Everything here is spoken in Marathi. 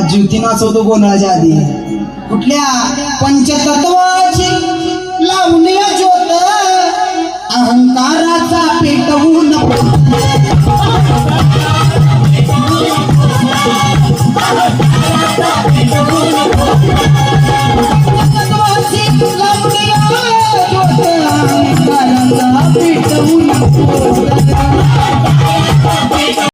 ज्योतिना ज्योती नाचवतो गोंधळाच्या आधी कुठल्या पंचतत्वाची लावणी ज्योत अहंकाराचा पेटवू नको. जाऊ नको